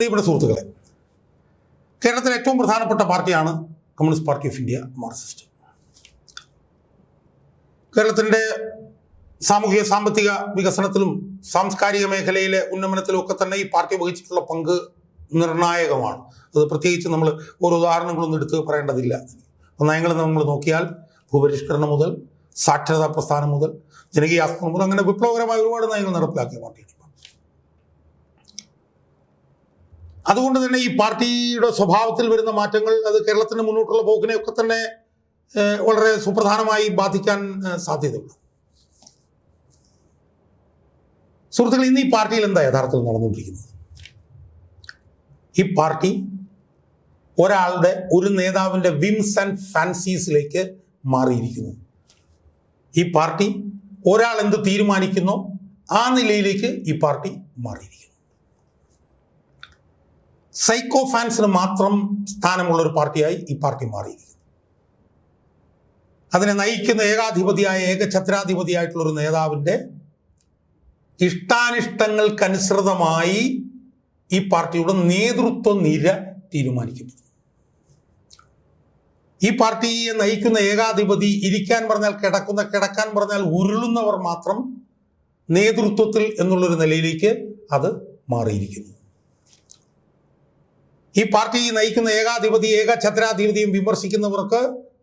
പ്രിയപ്പെട്ട സുഹൃത്തുക്കളെ കേരളത്തിലെ ഏറ്റവും പ്രധാനപ്പെട്ട പാർട്ടിയാണ് communist party of India Marxist. കേരളത്തിന്റെ സാമൂഹിക സാമ്പത്തിക വികസനത്തിലും സാംസ്കാരിക മേഖലയിലെ ഉന്നമനത്തിലും ഒക്കെ തന്നെ ഈ പാർട്ടി വഹിച്ചിട്ടുള്ള പങ്ക് നിർണായകമാണ്. അത് പ്രത്യേകിച്ച് നമ്മൾ ഓരോ ഉദാഹരണങ്ങളൊന്നും എടുത്ത് പറയേണ്ടതില്ല. നയങ്ങൾ നമ്മൾ നോക്കിയാൽ ഭൂപരിഷ്കരണം മുതൽ സാക്ഷരതാ പ്രസ്ഥാനം മുതൽ ജനകീയാസ്ത്രം മുതൽ അങ്ങനെ വിപ്ലവകരമായ ഒരുപാട് നയങ്ങൾ നടപ്പിലാക്കിയ പാർട്ടിയാണ്. അതുകൊണ്ട് തന്നെ ഈ പാർട്ടിയുടെ സ്വഭാവത്തിൽ വരുന്ന മാറ്റങ്ങൾ അത് കേരളത്തിന് മുന്നോട്ടുള്ള പോക്കിനെ ഒക്കെ തന്നെ വളരെ സുപ്രധാനമായി ബാധിക്കാൻ സാധ്യതയുണ്ട്. സുഹൃത്തുക്കൾ ഇന്ന് ഈ പാർട്ടിയിൽ എന്താ യഥാർത്ഥത്തിൽ നടന്നുകൊണ്ടിരിക്കുന്നത്? ഈ പാർട്ടി ഒരാളുടെ ഒരു നേതാവിന്റെ വിംസ് ആൻഡ് ഫാൻസീസിലേക്ക് മാറിയിരിക്കുന്നു. ഈ പാർട്ടി ഒരാൾ എന്ത് തീരുമാനിക്കുന്നോ? ആ നിലയിലേക്ക് ഈ പാർട്ടി മാറിയിരിക്കുന്നു. സൈക്കോ ഫാൻസിന് മാത്രം സ്ഥാനമുള്ള ഒരു പാർട്ടിയായി ഈ പാർട്ടി മാറിയിരിക്കുന്നു. അതിനെ നയിക്കുന്ന ഏകാധിപതിയായ ഏകഛത്രാധിപതിയായിട്ടുള്ള ഒരു നേതാവിന്റെ ഇഷ്ടാനിഷ്ടങ്ങൾക്കനുസൃതമായി ഈ പാർട്ടിയുടെ നേതൃത്വ നിര തീരുമാനിക്കപ്പെടുന്നു. ഈ പാർട്ടിയെ നയിക്കുന്ന ഏകാധിപതി ഇരിക്കാൻ പറഞ്ഞാൽ കിടക്കുന്ന കിടക്കാൻ പറഞ്ഞാൽ ഉരുളുന്നവർ മാത്രം നേതൃത്വത്തിൽ എന്നുള്ളൊരു നിലയിലേക്ക് അത് മാറിയിരിക്കുന്നു. ഈ പാർട്ടി നയിക്കുന്ന ഏകാധിപതി ഏകഛത്രാധിപതിയും വിമർശിക്കുന്നവർക്ക്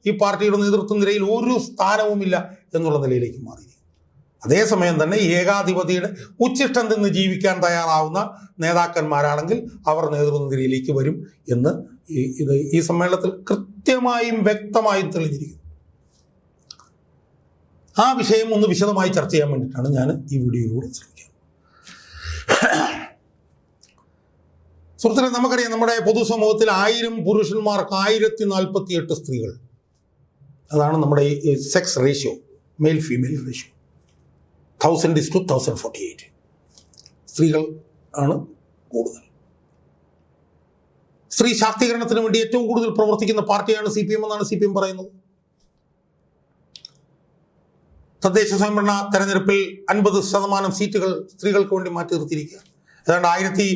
ഈ പാർട്ടിയുടെ നേതൃത്വ നിരയിൽ ഒരു സ്ഥാനവുമില്ല എന്നുള്ള നിലയിലേക്ക് മാറി. അതേസമയം തന്നെ ഏകാധിപതിയുടെ ഉച്ചിഷ്ടം നിന്ന് ജീവിക്കാൻ തയ്യാറാവുന്ന നേതാക്കന്മാരാണെങ്കിൽ അവർ നേതൃത്വ നിരയിലേക്ക് വരും എന്ന് ഈ ഇത് ഈ സമ്മേളനത്തിൽ കൃത്യമായും വ്യക്തമായും തെളിഞ്ഞിരിക്കുന്നു. ആ വിഷയം ഒന്ന് വിശദമായി ചർച്ച ചെയ്യാൻ വേണ്ടിയിട്ടാണ് ഞാൻ ഈ വീഡിയോയിലൂടെ ശ്രമിക്കുന്നത്. സുഹൃത്തുക്കളെ നമുക്കറിയാം നമ്മുടെ പൊതുസമൂഹത്തിൽ ആയിരം പുരുഷന്മാർക്ക് ആയിരത്തി നാൽപ്പത്തി എട്ട് സ്ത്രീകൾ. അതാണ് നമ്മുടെ ഈ sex ratio male female ratio thousand is to thousand forty eight സ്ത്രീകൾ ആണ് കൂടുതൽ. സ്ത്രീ ശാക്തീകരണത്തിന് വേണ്ടി ഏറ്റവും കൂടുതൽ പ്രവർത്തിക്കുന്ന പാർട്ടിയാണ് സി പി എം എന്നാണ് സി പി എം പറയുന്നത്. തദ്ദേശ സ്വയംഭരണ തെരഞ്ഞെടുപ്പിൽ അൻപത് ശതമാനം സീറ്റുകൾ സ്ത്രീകൾക്ക് വേണ്ടി മാറ്റി നിർത്തിയിരിക്കുക ഏതാണ്ട് ആയിരത്തി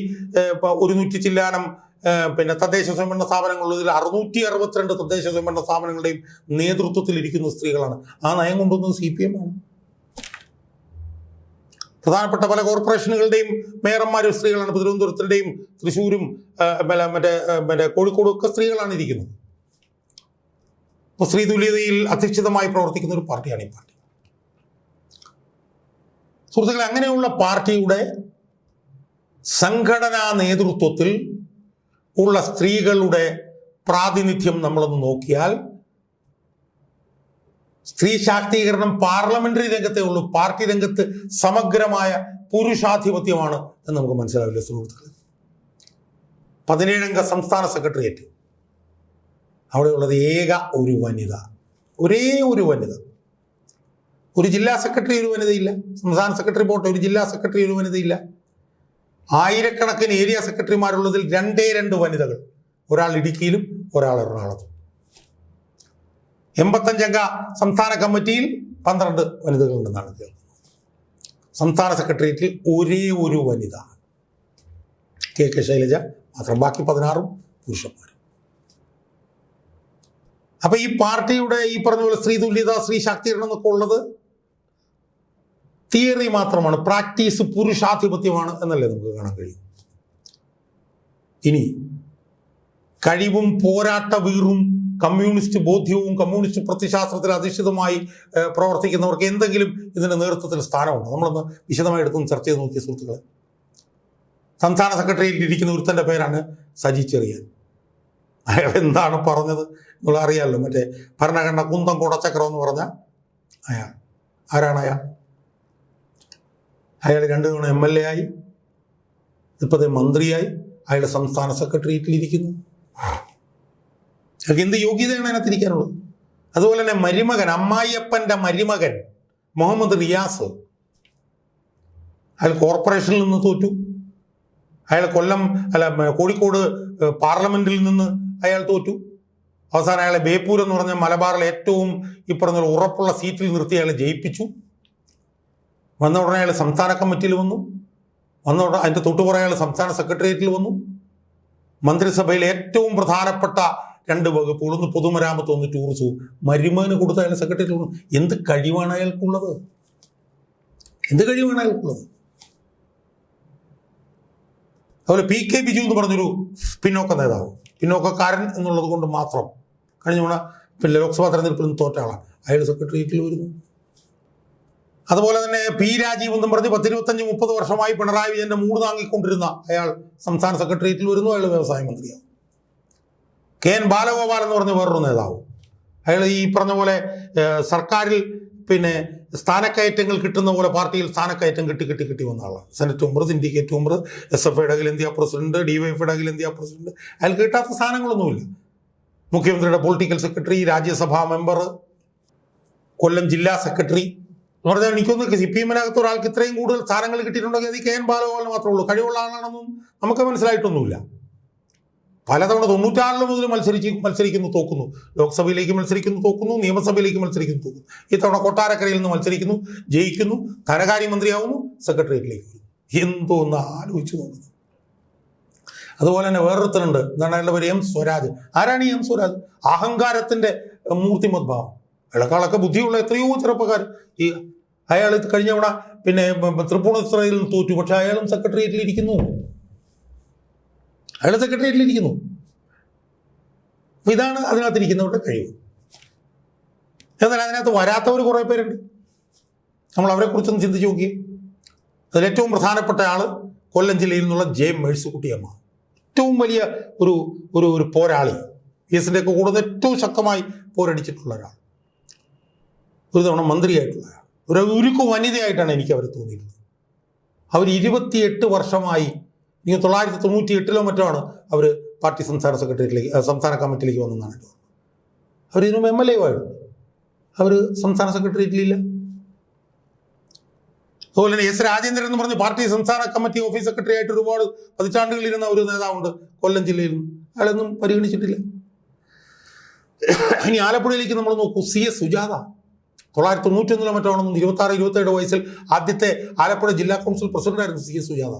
ഒരുന്നൂറ്റി ചില്ലാനം പിന്നെ തദ്ദേശ സ്വയംഭരണ സ്ഥാപനങ്ങളുള്ളതിൽ അറുന്നൂറ്റി അറുപത്തിരണ്ട് തദ്ദേശ സ്വയംഭരണ സ്ഥാപനങ്ങളുടെയും നേതൃത്വത്തിൽ ഇരിക്കുന്ന സ്ത്രീകളാണ്. ആ നയം കൊണ്ടുവന്നത് സി പി എം ആണ്. പ്രധാനപ്പെട്ട പല കോർപ്പറേഷനുകളുടെയും മേയർമാരും സ്ത്രീകളാണ്. തിരുവനന്തപുരത്തിന്റെയും തൃശ്ശൂരും മറ്റേ മറ്റേ കോഴിക്കോടും ഒക്കെ സ്ത്രീകളാണ് ഇരിക്കുന്നത്. സ്ത്രീ തുല്യതയിൽ അധിഷ്ഠിതമായി പ്രവർത്തിക്കുന്ന ഒരു പാർട്ടിയാണ് ഈ പാർട്ടി. സുഹൃത്തുക്കളെ അങ്ങനെയുള്ള പാർട്ടിയുടെ സംഘടനാ നേതൃത്വത്തിൽ ഉള്ള സ്ത്രീകളുടെ പ്രാതിനിധ്യം നമ്മളൊന്ന് നോക്കിയാൽ സ്ത്രീ ശാക്തീകരണം പാർലമെന്ററി രംഗത്തേ ഉള്ളൂ. പാർട്ടി രംഗത്ത് സമഗ്രമായ പുരുഷാധിപത്യമാണ് എന്ന് നമുക്ക് മനസ്സിലാവില്ല സുഹൃത്തുക്കൾ പതിനേഴംഗ സംസ്ഥാന സെക്രട്ടേറിയറ്റ്. അവിടെയുള്ളത് ഏക ഒരു വനിത. ഒരേ ഒരു വനിത. ഒരു ജില്ലാ സെക്രട്ടറി ഒരു വനിതയില്ല. സംസ്ഥാന സെക്രട്ടറി പോട്ടെ ഒരു ജില്ലാ സെക്രട്ടറി ഒരു വനിതയില്ല. ആയിരക്കണക്കിന് ഏരിയ സെക്രട്ടറിമാരുള്ളതിൽ രണ്ടേ രണ്ട് വനിതകൾ. ഒരാൾ ഇടുക്കിയിലും ഒരാൾ എറണാകുളത്തും. എൺപത്തഞ്ചംഗ സംസ്ഥാന കമ്മിറ്റിയിൽ പന്ത്രണ്ട് വനിതകളുണ്ടെന്നാണ് കേൾക്കുന്നത്. സംസ്ഥാന സെക്രട്ടേറിയറ്റിൽ ഒരേ ഒരു വനിത. കെ കെ ശൈലജ മാത്രം ബാക്കി പതിനാറും പുരുഷന്മാർ അപ്പൊ ഈ പാർട്ടിയുടെ ഈ പറഞ്ഞ പോലെ സ്ത്രീ തുല്യത സ്ത്രീ ശാക്തീകരണം എന്നൊക്കെ ഉള്ളത് തിയറി മാത്രമാണ്. പ്രാക്ടീസ് പുരുഷാധിപത്യമാണ് എന്നല്ലേ നമുക്ക് കാണാൻ കഴിയും. ഇനി കഴിവും പോരാട്ട വീറും കമ്മ്യൂണിസ്റ്റ് ബോധ്യവും കമ്മ്യൂണിസ്റ്റ് പ്രത്യശാസ്ത്രത്തിൽ അധിഷ്ഠിതമായി പ്രവർത്തിക്കുന്നവർക്ക് എന്തെങ്കിലും ഇതിന്റെ നേതൃത്വത്തിൽ സ്ഥാനമുണ്ട്? നമ്മളൊന്ന് വിശദമായി എടുത്തൊന്ന് ചർച്ച ചെയ്ത് നോക്കിയ സുഹൃത്തുക്കളെ. സംസ്ഥാന സെക്രട്ടറിയിൽ ഇരിക്കുന്ന ഒരുത്തന്റെ പേരാണ് സജി ചെറിയാൻ. അയാൾ എന്താണ് പറഞ്ഞത് നിങ്ങൾ അറിയാമല്ലോ മറ്റേ ഭരണഘടന കുന്തം കുടച്ചക്രം എന്ന് പറഞ്ഞ അയാൾ. ആരാണ് അയാൾ? അയാൾ രണ്ടു തവണ എം എൽ എ ആയി ഇപ്പോഴത്തെ മന്ത്രിയായി അയാളുടെ സംസ്ഥാന സെക്രട്ടേറിയറ്റിലിരിക്കുന്നു. അയാൾക്ക് എന്ത് യോഗ്യതയാണ് അതിനകത്തിരിക്കാനുള്ളത്? അതുപോലെ തന്നെ മരുമകൻ അമ്മായിയപ്പന്റെ മരുമകൻ മുഹമ്മദ് റിയാസ് അയാൾ കോർപ്പറേഷനിൽ നിന്ന് തോറ്റു. അയാൾ കൊല്ലം അല്ല കോഴിക്കോട് പാർലമെന്റിൽ നിന്ന് അയാൾ തോറ്റു. അവസാനം അയാളെ ബേപ്പൂർ എന്ന് പറഞ്ഞ മലബാറിലെ ഏറ്റവും ഈ പറഞ്ഞ ഉറപ്പുള്ള സീറ്റിൽ നിർത്തി അയാളെ ജയിപ്പിച്ചു. വന്ന ഉടനെ അയാൾ സംസ്ഥാന കമ്മിറ്റിയിൽ വന്നു. വന്ന ഉടനെ അതിന്റെ തൊട്ടുപുറകെ അയാൾ സംസ്ഥാന സെക്രട്ടേറിയറ്റിൽ വന്നു. മന്ത്രിസഭയിലെ ഏറ്റവും പ്രധാനപ്പെട്ട രണ്ട് വകുപ്പുകൾ ഒന്ന് പൊതുമരാമത്ത് ഒന്ന് ടൂറിസവും മരുമകന് കൊടുത്ത അയാൾ സെക്രട്ടറി എന്ത് കഴിവാണ് അയാൾക്കുള്ളത്? എന്ത് കഴിവാണ് അയാൾക്കുള്ളത്? അതുപോലെ പി കെ ബിജു എന്ന് പറഞ്ഞൊരു പിന്നോക്ക നേതാവ് പിന്നോക്കക്കാരൻ എന്നുള്ളത് കൊണ്ട് മാത്രം കഴിഞ്ഞ തവണ ലോക്സഭാ തെരഞ്ഞെടുപ്പിൽ നിന്ന് തോറ്റ ആളാണ്. അയാൾ സെക്രട്ടേറിയറ്റിൽ വരുന്നു. അതുപോലെ തന്നെ പി രാജീവ് എന്നും പറഞ്ഞ് പത്തിരുപത്തഞ്ച് മുപ്പത് വർഷമായി പിണറായി വിജയന്റെ മൂട് താങ്ങിക്കൊണ്ടിരുന്ന അയാൾ സംസ്ഥാന സെക്രട്ടേറിയറ്റിൽ വരുന്നു. അയാൾ വ്യവസായ മന്ത്രിയാണ്. കെ എൻ ബാലഗോപാൽ എന്ന് പറഞ്ഞ വേറൊരു നേതാവ്. അയാൾ ഈ പറഞ്ഞ പോലെ സർക്കാരിൽ പിന്നെ സ്ഥാനക്കയറ്റങ്ങൾ കിട്ടുന്ന പോലെ പാർട്ടിയിൽ സ്ഥാനക്കയറ്റം കിട്ടി കിട്ടി കിട്ടി വന്ന ആളാണ്. Senate member syndicate member S F ഐയുടെ അഖിലേന്ത്യാ പ്രസിഡന്റ് ഡി വൈ എഫിയുടെ അഖിലേന്ത്യാ പ്രസിഡന്റ്. അയാൾ കിട്ടാത്ത സ്ഥാനങ്ങളൊന്നുമില്ല. മുഖ്യമന്ത്രിയുടെ political secretary Rajya Sabha member Kollam ജില്ലാ സെക്രട്ടറി എന്ന് പറഞ്ഞാൽ എനിക്കൊന്ന് സി പി എമ്മിനകത്ത് ഒരാൾക്ക് ഇത്രയും കൂടുതൽ സ്ഥാനങ്ങൾ കിട്ടിയിട്ടുണ്ടെങ്കിൽ അത് കെ എൻ ബാലഗോപാലിന് മാത്രമേ ഉള്ളൂ. കഴിവുള്ള ആളാണെന്നും നമുക്ക് മനസ്സിലായിട്ടൊന്നുമില്ല. പലതവണ തൊണ്ണൂറ്റാറിൽ മുതൽ മത്സരിച്ച് മത്സരിക്കുന്നു തോക്കുന്നു. ലോക്സഭയിലേക്ക് മത്സരിക്കുന്നു തോക്കുന്നു. നിയമസഭയിലേക്ക് മത്സരിക്കുന്നു തോക്കുന്നു. ഇത്തവണ കൊട്ടാരക്കരയിൽ നിന്ന് മത്സരിക്കുന്നു ജയിക്കുന്നു ധനകാര്യമന്ത്രിയാവുന്നു സെക്രട്ടേറിയറ്റിലേക്ക് വരുന്നു. എന്തോ ഒന്ന് ആലോചിച്ച് നോക്കുന്നു അതുപോലെ തന്നെ വേറൊരുത്തനുണ്ട് എന്താണ് അയാളുടെ പേര്? എം സ്വരാജ്. ആരാണ് ഈ എം സ്വരാജ്? അഹങ്കാരത്തിന്റെ മൂർത്തിമദ്ഭാവം അയാളെക്കാളൊക്കെ ബുദ്ധിയുള്ള എത്രയോ ചെറുപ്പക്കാർ. ഈ അയാൾ കഴിഞ്ഞ തവണ പിന്നെ തൃപ്പൂണിത്തറയിൽ തോറ്റു. പക്ഷെ അയാളും സെക്രട്ടേറിയറ്റിൽ ഇരിക്കുന്നു. അയാൾ സെക്രട്ടേറിയറ്റിൽ ഇരിക്കുന്നു. ഇതാണ് അതിനകത്തിരിക്കുന്നവരുടെ കഴിവ്. എന്നാൽ അതിനകത്ത് വരാത്തവർ കുറേ പേരുണ്ട്. നമ്മൾ അവരെ കുറിച്ചൊന്ന് ചിന്തിച്ച് നോക്കിയേ. അതിൽ ഏറ്റവും പ്രധാനപ്പെട്ട ആൾ കൊല്ലം ജില്ലയിൽ നിന്നുള്ള ജെ മേഴ്സിക്കുട്ടിയമ്മ. ഏറ്റവും വലിയ ഒരു ഒരു ഒരു പോരാളി. എസിന്റെയൊക്കെ കൂടുതൽ ഏറ്റവും ശക്തമായി പോരടിച്ചിട്ടുള്ള ഒരാൾ. ഒരു തവണ മന്ത്രിയായിട്ടുള്ള ഒരു ഉരുക്കു വനിതയായിട്ടാണ് എനിക്ക് അവരെ തോന്നിയിട്ടുള്ളത്. അവർ ഇരുപത്തിയെട്ട് വർഷമായി ഇനി തൊള്ളായിരത്തി തൊണ്ണൂറ്റി എട്ടിലോ മറ്റോ ആണ് അവർ പാർട്ടി സംസ്ഥാന സെക്രട്ടറിയിലേക്ക് സംസ്ഥാന കമ്മിറ്റിയിലേക്ക് വന്നതാണ് എനിക്ക് അവർ ഇതിനും എം എൽ എ ആയിരുന്നു. അവർ സംസ്ഥാന സെക്രട്ടേറിയറ്റിലില്ല. അതുപോലെ തന്നെ എസ് രാജേന്ദ്രൻ എന്ന് പറഞ്ഞ് പാർട്ടി സംസ്ഥാന കമ്മിറ്റി ഓഫീസ് സെക്രട്ടറി ആയിട്ട് ഒരുപാട് പതിറ്റാണ്ടുകൾ ഇരുന്ന ഒരു നേതാവുണ്ട് കൊല്ലം ജില്ലയിൽ നിന്ന് അയാളൊന്നും പരിഗണിച്ചിട്ടില്ല. ഇനി ആലപ്പുഴയിലേക്ക് നമ്മൾ നോക്കൂ സി എസ് സുജാത. തൊള്ളായിരത്തി തൊണ്ണൂറ്റി ഒന്നിലോ മറ്റോ ആണെന്ന് ഇരുപത്തി ആറ് ഇരുപത്തേഴ് വയസ്സിൽ ആദ്യത്തെ ആലപ്പുഴ ജില്ലാ കൗൺസിൽ പ്രസിഡന്റായിരുന്നു സി എസ് സുജാത.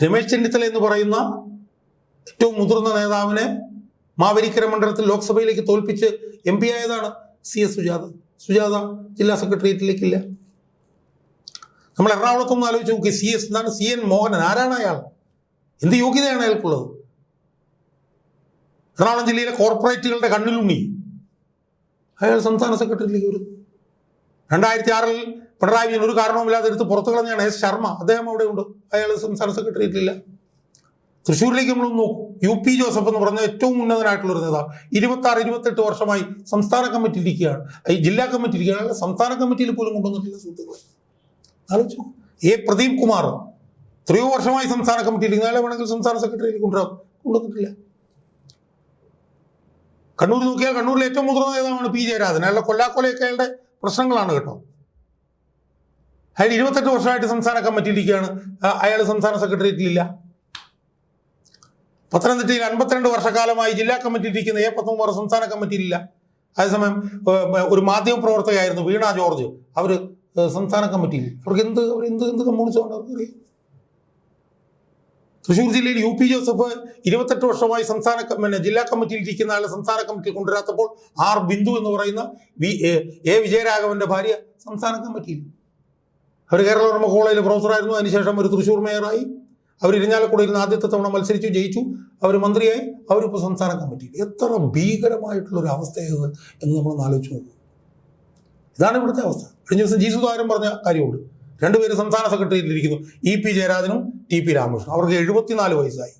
രമേശ് ചെന്നിത്തല എന്ന് പറയുന്ന ഏറ്റവും മുതിർന്ന നേതാവിനെ മാവേലിക്കര മണ്ഡലത്തിൽ ലോക്സഭയിലേക്ക് തോൽപ്പിച്ച് എം പി ആയതാണ് സി എസ് സുജാത. സുജാത ജില്ലാ സെക്രട്ടേറിയറ്റിലേക്കില്ല നമ്മൾ എറണാകുളത്തൊന്ന് ആലോചിച്ച് നോക്കി സി എസ് എന്താണ് സി എൻ മോഹനൻ? ആരാണ് അയാൾ? എന്ത് യോഗ്യതയാണ് അയാൾക്കുള്ളത്? എറണാകുളം ജില്ലയിലെ കോർപ്പറേറ്റുകളുടെ കണ്ണിലുണ്ണി. അയാൾ സംസ്ഥാന സെക്രട്ടറിയിലേക്ക് വരുന്നു രണ്ടായിരത്തി ആറിൽ പിണറായി വിജയൻ ഒരു കാരണവുമില്ലാതെ എടുത്ത് പുറത്തു കളഞ്ഞാണ് എസ് ശർമ്മ. അദ്ദേഹം അവിടെ ഉണ്ട്. അയാൾ സംസ്ഥാന സെക്രട്ടറിയിട്ടില്ല. തൃശ്ശൂരിലേക്ക് നമ്മൾ നോക്കും. യു പി ജോസഫ് എന്ന് പറഞ്ഞ ഏറ്റവും ഉന്നതനായിട്ടുള്ള ഒരു നേതാവ്. ഇരുപത്തി ആറ് ഇരുപത്തെട്ട് വർഷമായി സംസ്ഥാന കമ്മിറ്റി ഇരിക്കുകയാണ്. ഈ ജില്ലാ കമ്മിറ്റി ഇരിക്കുകയാണ്. സംസ്ഥാന കമ്മിറ്റിയിൽ പോലും കൊണ്ടുവന്നിട്ടില്ല സുഹൃത്തുക്കളെ. എ പ്രദീപ് കുമാർ എത്രയോ വർഷമായി സംസ്ഥാന കമ്മിറ്റിയിൽ ഇരിക്കുന്ന. അയാളെ വേണമെങ്കിൽ സംസ്ഥാന സെക്രട്ടറിയിൽ കൊണ്ടുവരാം. കൊണ്ടുവന്നിട്ടില്ല. കണ്ണൂർ നോക്കിയാൽ കണ്ണൂരിലെ ഏറ്റവും മുതിർന്ന നേതാവാണ് പി ജയരാജൻ. അയാളുടെ കൊല്ലാക്കൊലയൊക്കെ അയാളുടെ പ്രശ്നങ്ങളാണ് കേട്ടോ. അയാൾ ഇരുപത്തെട്ട് വർഷമായിട്ട് സംസ്ഥാന കമ്മിറ്റിയിലിരിക്കുകയാണ് അയാൾ സംസ്ഥാന സെക്രട്ടേറിയറ്റിലില്ല. പത്തനംതിട്ടയിൽ അൻപത്തിരണ്ട് വർഷക്കാലമായി ജില്ലാ കമ്മിറ്റി ഇരിക്കുന്ന എ പത്തൊമ്പത് സംസ്ഥാന കമ്മിറ്റിയിലില്ല. അതേസമയം ഒരു മാധ്യമ പ്രവർത്തകയായിരുന്നു വീണ ജോർജ്. അവർ സംസ്ഥാന കമ്മിറ്റിയിൽ. അവർക്ക് എന്ത് അവർ എന്ത് എന്ത് കമ്മ്യൂണിസ്റ്റ് തൃശ്ശൂർ ജില്ലയിൽ യു പി ജോസഫ് ഇരുപത്തെട്ട് വർഷമായി സംസ്ഥാന പിന്നെ ജില്ലാ കമ്മിറ്റിയിൽ ഇരിക്കുന്ന ആളെ സംസ്ഥാന കമ്മിറ്റിയിൽ കൊണ്ടുവരാത്തപ്പോൾ ആർ ബിന്ദു എന്ന് പറയുന്ന വി എ- വിജയരാഘവന്റെ ഭാര്യ സംസ്ഥാന കമ്മിറ്റിയിൽ. അവർ കേരള ഓർമ്മ കോളേജിൽ പ്രൊഫസറായിരുന്നു അതിനുശേഷം ഒരു തൃശ്ശൂർ മേയറായി. അവർ ഇരിഞ്ഞാലക്കുടയിൽ നിന്ന് ആദ്യത്തെ തവണ മത്സരിച്ചു ജയിച്ചു. അവർ മന്ത്രിയായി. അവരിപ്പോൾ സംസ്ഥാന കമ്മിറ്റിയിൽ. എത്ര ഭീകരമായിട്ടുള്ള ഒരു അവസ്ഥയത് എന്ന് നമ്മൾ ആലോചിച്ച് നോക്കും. ഇതാണ് ഇവിടുത്തെ അവസ്ഥ. കഴിഞ്ഞ ദിവസം ജി സുധാകരൻ പറഞ്ഞ കാര്യമുണ്ട്. രണ്ടുപേരും സംസ്ഥാന സെക്രട്ടറിയിൽ ഇരിക്കുന്നു. ഇ പി ജയരാജനും ടി പി രാമകൃഷ്ണൻ. അവർക്ക് എഴുപത്തിനാല് വയസ്സായി.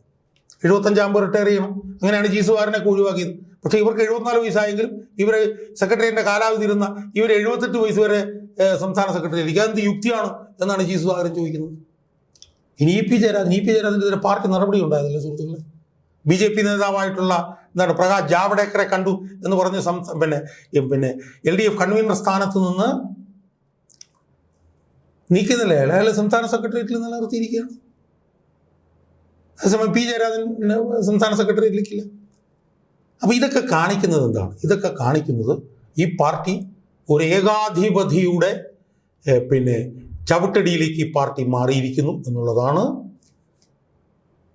എഴുപത്തഞ്ചാകുമ്പോൾ റിട്ടയർ ചെയ്യണം. അങ്ങനെയാണ് ജീസുകാരനൊക്കെ ഒഴിവാക്കിയത്. പക്ഷേ ഇവർക്ക് എഴുപത്തിനാല് വയസ്സായെങ്കിലും ഇവർ സെക്രട്ടറിയുടെ കാലാവധി ഇരുന്ന ഇവർ എഴുപത്തെട്ട് വയസ്സ് വരെ സംസ്ഥാന സെക്രട്ടറി ഇരിക്കുക അതെന്ത് യുക്തിയാണ് എന്നാണ് ജി സുധാകരൻ ചോദിക്കുന്നത്. ഇനി E P Jayarajan E P ജയരാജനെതിരെ പാർട്ടി നടപടി ഉണ്ടായതല്ലേ സുഹൃത്തുക്കളെ? ബി ജെ പി നേതാവായിട്ടുള്ള എന്താണ് പ്രകാശ് ജാവ്ഡേക്കറെ കണ്ടു എന്ന് പറഞ്ഞ പിന്നെ പിന്നെ എൽ ഡി എഫ് കൺവീനർ സ്ഥാനത്ത് നിന്ന് നീക്കുന്നില്ല അയാൾ സംസ്ഥാന സെക്രട്ടേറിയറ്റിൽ നിലനിർത്തിയിരിക്കുകയാണ്. അതേസമയം പി ജയരാജൻ സംസ്ഥാന സെക്രട്ടറി ഇരിക്കില്ല അപ്പൊ ഇതൊക്കെ കാണിക്കുന്നത് എന്താണ്? ഇതൊക്കെ കാണിക്കുന്നത് ഈ പാർട്ടി ഒരു ഏകാധിപതിയുടെ പിന്നെ ചവിട്ടടിയിലേക്ക് ഈ പാർട്ടി മാറിയിരിക്കുന്നു എന്നുള്ളതാണ്.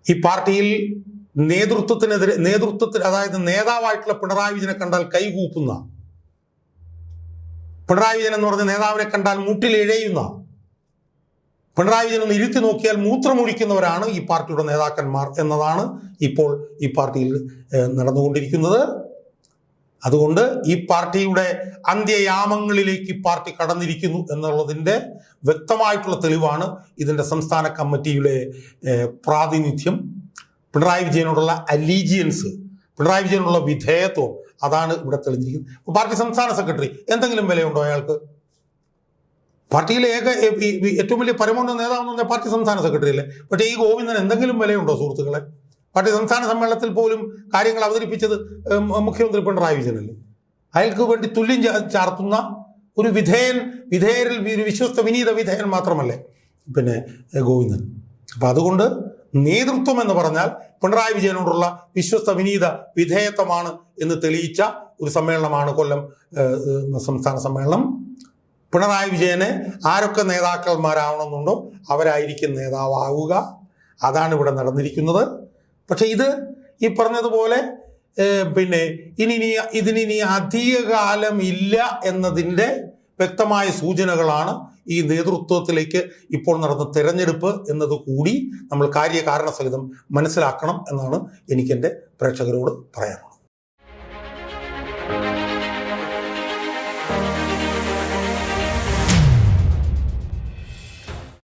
ഈ പാർട്ടിയിൽ നേതൃത്വത്തിനെതിരെ നേതൃത്വത്തിൽ അതായത് നേതാവായിട്ടുള്ള പിണറായി വിജയനെ കണ്ടാൽ കൈകൂപ്പുന്ന പിണറായി വിജയൻ എന്ന് പറഞ്ഞ നേതാവിനെ കണ്ടാൽ മുട്ടിൽ ഇഴയുന്ന പിണറായി വിജയൻ ഒന്ന് ഇരുത്തി നോക്കിയാൽ മൂത്രമൊഴിക്കുന്നവരാണ് ഈ പാർട്ടിയുടെ നേതാക്കന്മാർ എന്നതാണ് ഇപ്പോൾ ഈ പാർട്ടിയിൽ നടന്നുകൊണ്ടിരിക്കുന്നത്. അതുകൊണ്ട് ഈ പാർട്ടിയുടെ അന്ത്യയാമങ്ങളിലേക്ക് ഈ പാർട്ടി കടന്നിരിക്കുന്നു എന്നുള്ളതിന്റെ വ്യക്തമായിട്ടുള്ള തെളിവാണ് ഇതിന്റെ സംസ്ഥാന കമ്മിറ്റിയുടെ പ്രാതിനിധ്യം. പിണറായി വിജയനോടുള്ള അലീജിയൻസ് പിണറായി വിജയനോടുള്ള വിധേയത്വം അതാണ് ഇവിടെ തെളിഞ്ഞിരിക്കുന്നത്. പാർട്ടി സംസ്ഥാന സെക്രട്ടറി എന്തെങ്കിലും വിലയുണ്ടോ അയാൾക്ക്? പാർട്ടിയിലെ ഏക ഏറ്റവും വലിയ പരമോന്നത നേതാവ് എന്ന് പറഞ്ഞാൽ പാർട്ടി സംസ്ഥാന സെക്രട്ടറി അല്ലേ പക്ഷേ ഈ ഗോവിന്ദൻ എന്തെങ്കിലും വിലയുണ്ടോ സുഹൃത്തുക്കളെ? പാർട്ടി സംസ്ഥാന സമ്മേളനത്തിൽ പോലും കാര്യങ്ങൾ അവതരിപ്പിച്ചത് മുഖ്യമന്ത്രി പിണറായി വിജയനല്ലേ? അയാൾക്ക് വേണ്ടി തുല്യം ചാർത്തുന്ന ഒരു വിധേയൻ വിധേയരിൽ ഒരു വിശ്വസ്ത വിനീത വിധേയൻ മാത്രമല്ലേ പിന്നെ ഗോവിന്ദൻ. അപ്പം അതുകൊണ്ട് നേതൃത്വം എന്ന് പറഞ്ഞാൽ പിണറായി വിജയനോടുള്ള വിശ്വസ്ത വിനീത വിധേയത്വമാണ് എന്ന് തെളിയിച്ച ഒരു സമ്മേളനമാണ് കൊല്ലം സംസ്ഥാന സമ്മേളനം. പിണറായി വിജയന് ആരൊക്കെ നേതാക്കന്മാരാവണമെന്നുണ്ടോ അവരായിരിക്കും നേതാവാകുക അതാണ് ഇവിടെ നടന്നിരിക്കുന്നത്. പക്ഷെ ഇത് ഈ പറഞ്ഞതുപോലെ പിന്നെ ഇനി ഇനി ഇതിനി അധികകാലം ഇല്ല എന്നതിന്റെ വ്യക്തമായ സൂചനകളാണ് ഈ നേതൃത്വത്തിലേക്ക് ഇപ്പോൾ നടന്ന തെരഞ്ഞെടുപ്പ് എന്നത് കൂടി നമ്മൾ കാര്യകാരണ സഹിതം മനസ്സിലാക്കണം എന്നാണ് എനിക്കെന്റെ പ്രേക്ഷകരോട് പറയാനുള്ളത്.